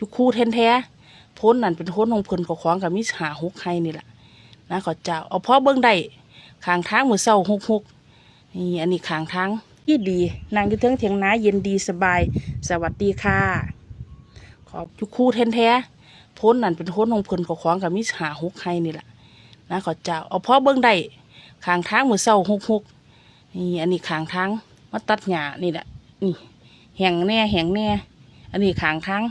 อยู่คู่แท้แท้ๆพ้นนั่นเป็นพ้นของเพิ่นก็ของกับมิหาหกไข่นี่แหละนะขอเจ้าเอาพอเบิ่งได้ข้างทางมือเศร้าหกหกนี่อันนี้ข้างทางยี่ดีนางอยู่เทิงเถียงนาเย็นดีสบาย สวัสดีค่ะขอบอยู่คู่แท้แท้ๆพ้นนั่นเป็นพ้นของเพิ่นก็ของกับมิหาหกไข่นี่แหละนะขอเจ้าเอาพอเบิ่งได้ข้างทางมือเศร้าหกหกนี่อันนี้ข้างทางมาตัดหญ้านี่แหละนี่แหงแน่แหงแน่อันนี้ข้างทาง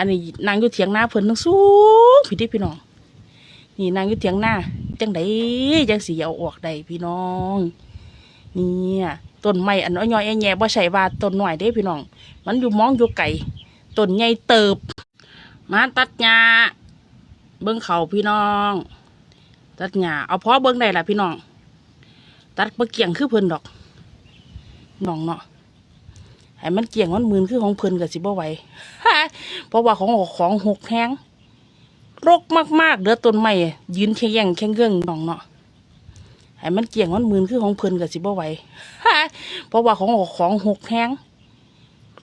อันนี้นางอยู่เถียงหน้าเพิ่นทั้งสูงพี่ดิพี่น้อง นี่นางอยู่เถียงหน้าจังไดจังสีเอาออกได้พี่น้องเนี่ยต้นไม้อันน้อยแง่บ่ใช่ว่าต้นหน้อยเด้พี่น้อง มันอยู่มองอยู่ไกลต้นใหญ่เติบ มาตัดหญ้าเบิ่งเขาพี่น้อง ตัดหญ้าเอาพอเบิ่งได้ล่ะพี่น้อง ตัดบ่เกี่ยงคือเพิ่นดอกน้องเนาะ ให้มันเกี่ยงมันมืนคือของเพิ่นกับสิบ่ไหวเพราะว่าของของหกแห้งรกมากๆเดือต้นไม้ยืนแข็งแย่งแข็งเงื่องน้องเนาะให้มันเกี่ยงมันมืนคือของเพิ่นกับสิบ่ไหวเพราะว่าของของหกแห้ง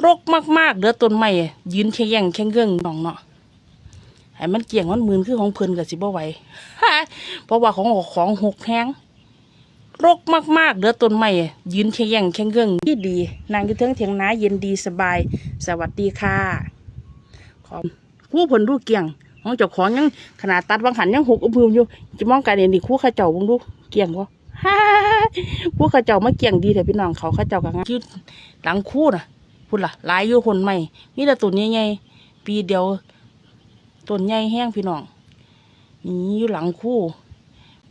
รกมากๆเดือต้นไม้ยืนแข็งแย่งแข็งเงื่องน้องเนาะให้มันเกี่ยงมันมืนคือของเพิ่นกับสิบ่ไหวเพราะว่าของของหกแห้ง รกมากๆเดือต้นไม้ยืนแข็งแย่งแข็งเงื่องที่ดี นางอยู่เทิงเถียงนาเย็นดีสบาย สวัสดีค่ะ ขอบคู่ผลดูเกี่ยงของเจ้าของยังขนาดตัดวางหันยังหกอุ้มอยู่จะมองกันเองดิคู่ข้าเจ้าเบงดูเกี่ยงวะฮ่าคู่ข้าเจ้ามาเกี่ยงดีแต่พี่น้องเขาข้าเจ้ากันงานยืดหลังคู่น่ะพูดล่ะลายอยู่คนใหม่มีแต่ต้นใหญ่ๆปีเดียวต้นใหญ่แห้งพี่น้องนี่อยู่หลังคู่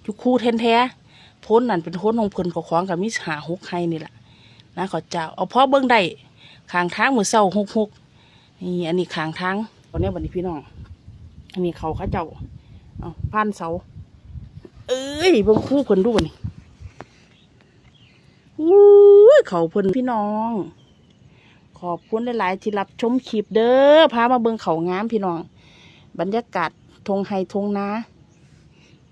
อยู่คู่แท้ๆ พ้นนั่นเป็นพ้นของเพิ่นก็ของกับมิหาหกไข่นี่แหละนะขอเจ้าเอาพอเบิ่งได้ข้างทางมือเศร้าหกหกนี่อันนี้ข้างทางตอนนี้บัดนี้พี่น้องอันนี้เขาข้าเจ้าเอาพันเสาเอ้ยเบิ่งคู่เพิ่นดูบัดนี้อู้เขาเพิ่นพี่น้อง ขอบคุณหลายๆที่รับชมคลิปเด้อพามาเบิ่งเขางามพี่น้อง บรรยากาศทงไฮทงนา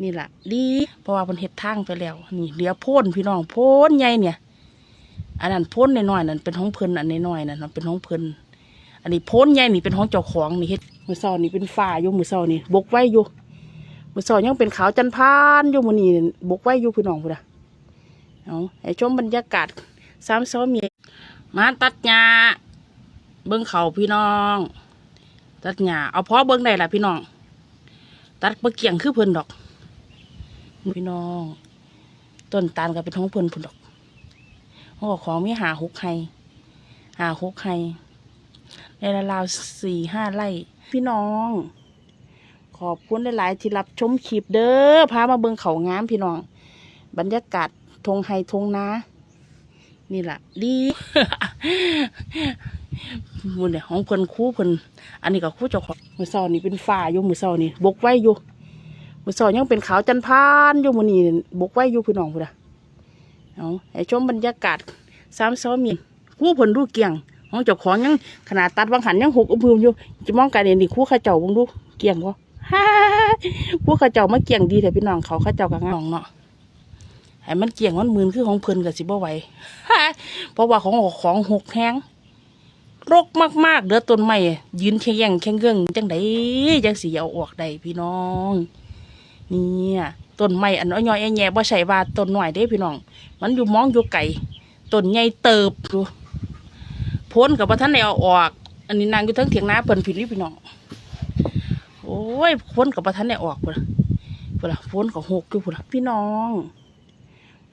นี่แหละดีเพราะว่าเพิ่นเฮ็ดทางไปแล้ว นี่เหลือโพ่นพี่น้องโพ่นใหญ่เนี่ย อันนั้นโพ่นน้อยๆนั่นเป็นของเพลินอันน้อยๆนั่นเป็นของเพลินอันนี้โพ่นใหญ่นี่เป็นของเจ้าของนี่เฮ็ดมือเช้านี่เป็นฝ้าอยู่มือเช้านี่บกไว้อยู่มือเช้ายังเป็นขาวจันทร์พานอยู่มือนี้บกไว้อยู่พี่น้องพุ่นน่ะเอาให้ชมบรรยากาศสามซ้อมีมาตัดหญ้าเบิ่งเขาพี่น้อง ตัดหญ้าเอาพอเบิ่งได้ล่ะพี่น้อง ตัดบ่เกี่ยงคือเพิ่นดอก พี่น้อง ต้นตาลก็เป็นท้องเพิ่นพุ่นดอกเขอของมีหาหกไข่หาหกไข่ในราวสี่ห้าไร่พี่น้อง ขอบคุณหลาย ๆ ที่รับชมคลิปเด้อพามาเบิงเขางามพี่น้อง บรรยากาศทงไฮทงนานี่แหละดีมูเนี่ยของเพิ่นคู่เพิ่นอันนี้ก็คู่เจ้าของมือเศร้านี่เป็นฝ้าอยู่มือเศร้านี่บกไว้อยู่ มือสอยังเป็นขาวจันพานอยู่มือนีบกไว้อยู่พี่น้องพุ่นอะเอาให้ชมบรรยากาศสามซ้อมีคู่ผลดูเกียงของเจ้าของยังขนาดตัดวางหันยังหกอุ้มอยู่จะมองกันเองดิคู่ข้าเจ้าเบงดูเกียงวะฮ่าคู่ข้าเจ้ามาเกียงดีแต่พี่น้องเขาข้าเจ้ากับงองเนาะให้มันเกี่ยงมันมืนคือของเพลินกับสิบ่ไหวเพราะว่าของของหกแห้งรกมากๆเดือต้นไม้ยืนแข็งแย่งแข็งเงื่องจังไดจังสีเอาออกได้พี่น้อง เนี่ยต้นไม้อันน้อยๆแง่ๆบ่ใช่ว่าต้นหน้อยเด้พี่น้อง มันอยู่มองอยู่ไกลต้นใหญ่เติบดูพ้นกับว่าท่านได้เอาออก อันนี้นางอยู่ทั้งเถียงนาเพิ่นผิดนี่พี่น้อง โอ้ยพ้นกับว่าท่านได้ออกพุ่นล่ะพุ่นล่ะพ้นกับหกอยู่พุ่นละพี่น้อง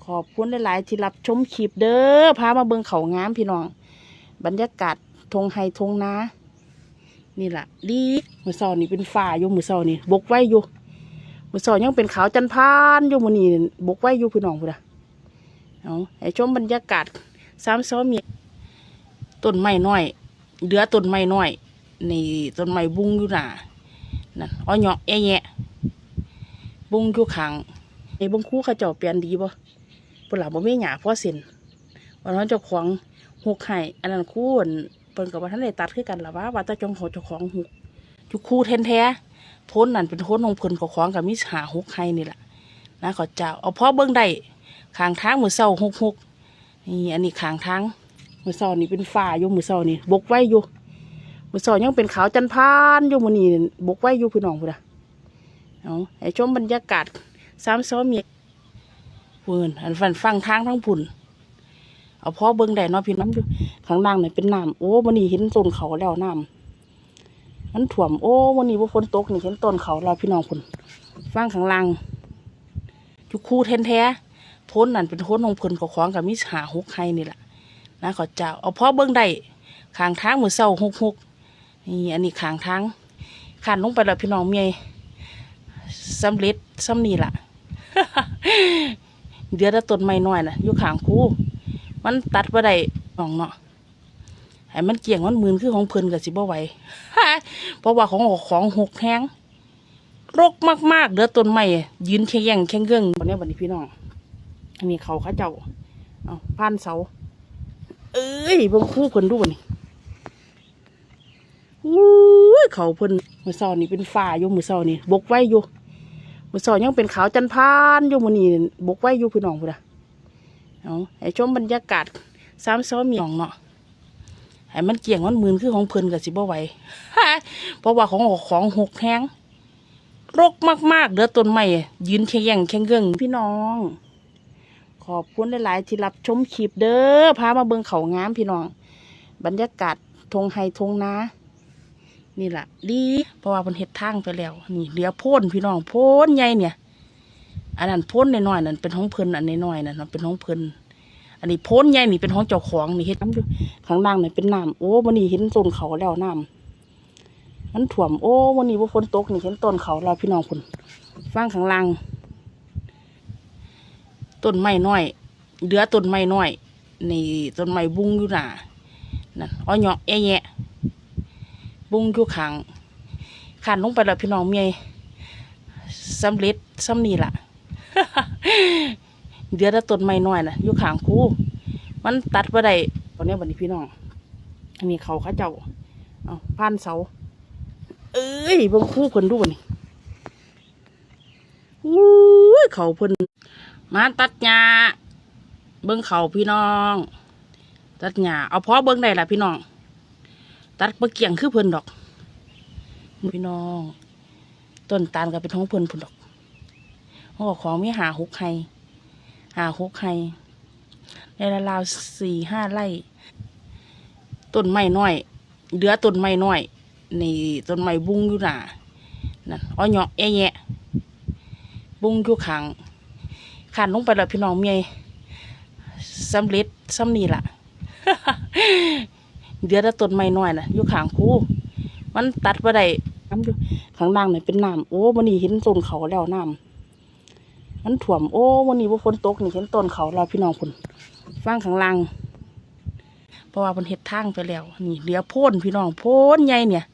ขอบคุณหลายๆที่รับชมคลิปเด้อพามาเบิ่งเขางามพี่น้อง บรรยากาศทงไฮทงนานี่แหละดีมือเช้านี่เป็นฝ้าอยู่มือเช้านี่บกไว้อยู่ มือสอยังเป็นขาวจันพานอยู่มือนี้บกไว้อยู่พี่น้องพุ่นอะเอาให้ชมบรรยากาศสามซ้อมีต้นไม้น้อยเดือต้นไม้น้อยในต้นไม้บุ้งอยู่หนานั่นอ้อยเหาะแอะแยะบุ้งอยู่ขังไอ้บุ้งคู่เขาเจ้าเปลี่ยนดีบ่ปุ่นหลับบ่มีหยาพ่อเส้นวันนั้นเจ้าของหุกไห้อันนั้นคู่นเปิ้นกับว่าท่านได้ตัดคือกันหรอว่าว่าแตาจงของเจ้าของหุกอยู่คู่แท้ พ้นนั่นเป็นพ้นของเพิ่นก็ของกับมิหาหกไข่นี่แหละนะขอเจ้าเอาพอเบิ่งได้ขางทางมือเศร้าหกหกนี่อันนี้ขางทางมือเศร้านี่เป็นฝ้าอยู่มือเศร้านี่บกไว้อยู่มมือสอยังเป็นขาวจันพานอยู่มือนี้บกไว้อยู่พี่น้องพุ่นน่ะเอาให้ชมบรรยากาศสามซ้อมียพุ่นอันฟันฟังทางทั้งพุ่นเอาพอเบิ่งได้เนาะพี่น้ำอยู่ข้างล่างนี่เป็นน้ำโอ้มื้อนี้เห็นต้นเขาแล้วน้ำ มันถ่วมโอ้มื้อนี้บ่ฝนตกนี่เห็นต้นเขาแล้วพี่น้องพุ่นฟังข้างล่างอยู่คู่แท้แท้ทนนั่นเป็นทนของเพิ่นเขาของกับมีหาหกไห้นี่แหละนะขาเจ้าเอาพอเบิ่งได้ขางทางมือเช้าหกหกนี่อันนี้ขางทางขันลงไปแล้วพี่น้องเมียสำเร็จซ้ำนีล่ะ เดี๋ยวถ้าต้นไม้น้อยน่ะอยู่ขางคู่มันตัดบ่ได้น้องเนาะ ให้มันเกี่ยงมันมืนคือของเพิ่นก็สิบ่ไหวเพราะว่าของของหกแห้งรกมากๆเดือต้นไม้ยืนแข็งแย่งแข็งเงื่องวันนี้วันนี้พี่น้องอันนี้เขาเขาเจ้าเอาพันเสา เอ้ยบิ่งคู่เพิ่นดูบ่นี่อู้เขาเพิ่นมือเสานี่เป็นฝ้าอยู่มือเสานี่บกไว้อยู่มือเสายังเป็นขาวจันพานอยู่มือนี่บกไว้อยู่พี่น้องพุ่นน่ะเอาให้ชมบรรยากาศสามซ้อมีน้องเนาะ ให้มันเกี่ยงมันมืนคือของเพิ่นก็สิบ่ไหวเพราะว่าของของหกแห้งรกมากๆเดือต้นไม้ยืนแข็งแย่งแข็งเงื่องพี่น้อง ขอบคุณหลายๆที่รับชมคลิปเด้อพามาเบิ่งเขางามพี่น้อง บรรยากาศทงไฮทงนานี่แหละดีเพราะว่าเพิ่นเฮ็ดทางไปแล้ว นี่เหลือพ่นพี่น้องพ่นใหญ่เนี่ย อันนั้นพ่นน้อยๆนั่นเป็นของเพลินอันน้อยๆนั่นเป็นของเพลิน อันนี้โพ่นใหญ่นี่เป็นของเจ้าของนี่เฮ็ดน้ำอยู่ข้างล่างนี่เป็นน้ำโอ้วันนี้เห็นต้นเขาแล้วน้ำมันถ่วมโอ้วันนี้ว่าฝนตกนี่เห็นต้นเขาแล้วพี่น้องคุณฟังข้างล่างต้นไม้น้อยเหลือต้นไม้น้อยนี่ต้นไม้บุ้งอยู่หนานั่นอ้อยเหาะแยะบุ้งอยู่ขังขันลงไปแล้วพี่น้องเมียสำเร็จซ้ำนี่ล่ะ เดี๋ยวถ้าต้นไม้น้อยนะอยู่ขางคูมันตัดบ่ได้ตอนนี้บัดนี้พี่น้อง อันนี้เขาเขาเจ้าเอาพันเสา เอ้ยเบิ่งคู่เพิ่นดูบ่นี่อู้ยเขาเพิ่นมาตัดหญ้าเบิ่งเขาพี่น้อง ตัดหญ้าเอาพอเบิ่งได้ล่ะพี่น้อง ตัดบ่เกี่ยงคือเพิ่นดอก พี่น้อง ต้นตาลก็เป็นของเพิ่นพุ่นดอกเขาบอกของมีหาหกไฮ หาหกไฮในราวสี่ห้าไร่ต้นไม้น้อยเหลือต้นไม้น้อยในต้นไม้บุ้งอยู่หนานั่นอ้อยเหยาะแอะแยะบุ้งอยู่ขังขันลงไปแล้วพี่น้องเมียสำเร็จซ้ำนีล่ะเดี๋ยวถ้าต้นไม้น้อยน่ะอยู่ข้างคูมันตัดบ่ได้น้ำอยู่ข้างล่างเนี่ยเป็นน้ำโอ้วันนี้เห็นต้นเขาแล้วน้ำ มันถ่วมโอ้วันนี้ว่าฝนตกนี่เห็นต้นเขาแล้วพี่น้องคุณฟังข้างล่างเพราะว่าเพิ่นเฮ็ดทางไปแล้ว นี่เหลือพ่นพี่น้องพ่นใหญ่เนี่ย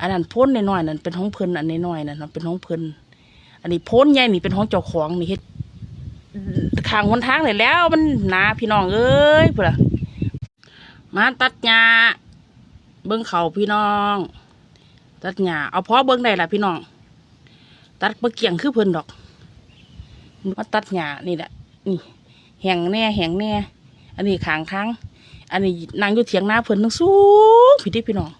อันนั้นพ่นน้อยๆนั่นเป็นของเพลินอันน้อยๆนั่นมันเป็นของเพลินอันนี้พ่นใหญ่นี่เป็นของเจ้าของนี่เฮ็ดขางหนทางเลยแล้ว มันหนาพี่น้องเอ้ยพุ่นล่ะมาตัดหญ้าเบิ้งเขาพี่น้อง ตัดหญ้าเอาพอเบิ้งได้ล่ะพี่น้อง ตัดบ่เกี่ยงคือเพิ่นดอก มาตัดหญ้านี่แหละนี่แหงแน่แหงแน่ อันนี้ขางทางอันนี้นางอยู่เถียงหน้าเพิ่นทั้งสูงพี่ที่พี่น้อง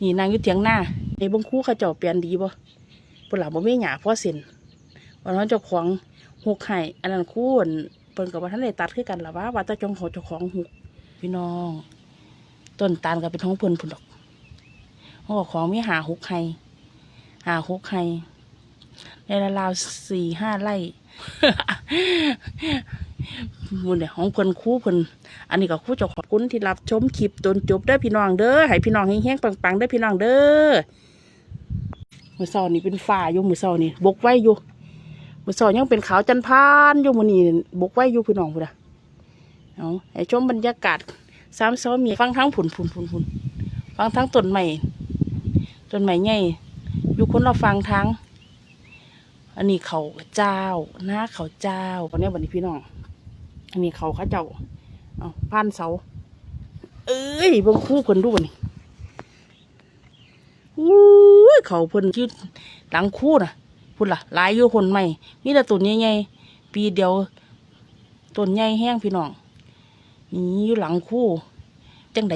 นี่นางอยู่เถียงหน้าในเบิ้งคู่เขาเจ้าเปลี่ยนดีบ่ปุ่นหลับบ่มีหญ้าพอเส้นวันนั้นเจ้าของหุกไห้อันนั้นคู่อันเพิ่นกับว่าท่านได้ตัดคือกันล่ะว่าว่าแต่เจงของเจ้าของหุกพี่น้องต้นตาลก็เป็นท้องเพิ่นพุ่นดอกเขาบอกของมีหาหุกไฮหาหุกไฮ ในราวสี่ห้าไร่มูนเนี่ยของเพิ่นคู่เพิ่นอันนี้ก็คู่เจ้าของคุณที่รับชมคลิปจนจบเด้อพี่น้องเด้อให้พี่น้องเฮงๆปังๆเด้อพี่น้องเด้อมือเสานี่เป็นฝ้าอยู่มือเสานี่บกไว้อยู่มือเสายังเป็นขาวจันพานอยู่มือนี่บกไว้อยู่พี่น้องพุ่นอะเอาให้ชมบรรยากาศสามซ้อมีฟังทั้งผุนผุนผุนผุนฟังทั้งต้นใหม่ต้นใหม่ใหญ่อยู่คนเราฟังทั้ง อันนี้เขาเจ้าหน้าเขาเจ้าตอนนี้วันนี้พี่น้อง อันนี้เขาเขาเจ้าเอาพันเสา เอ้ยบิ่งคู่เพิ่นดูบ่นี่อู้ยเขาเพิ่นยืดหลังคู่น่ะพุ่นล่ะหลายอยู่คนใหม่มีแต่ต้นใหญ่ๆปีเดียวต้นใหญ่แห้งพี่น้องนี่อยู่หลังคู่จังได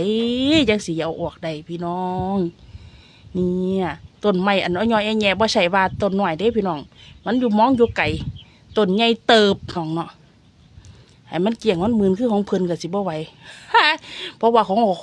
จังสิเอาออกได้พี่น้อง เนี่ย ต้นไม้อันอ้อยๆแย่ๆบ่ใช่ว่าต้นหน่อยเด้พี่น้อง มันอยู่มองอยู่ไกลต้นใหญ่เติบของเนาะให้มันเกี่ยงมันมืนคือของเพิ่นกับสิบ่ไหวเพราะว่าของ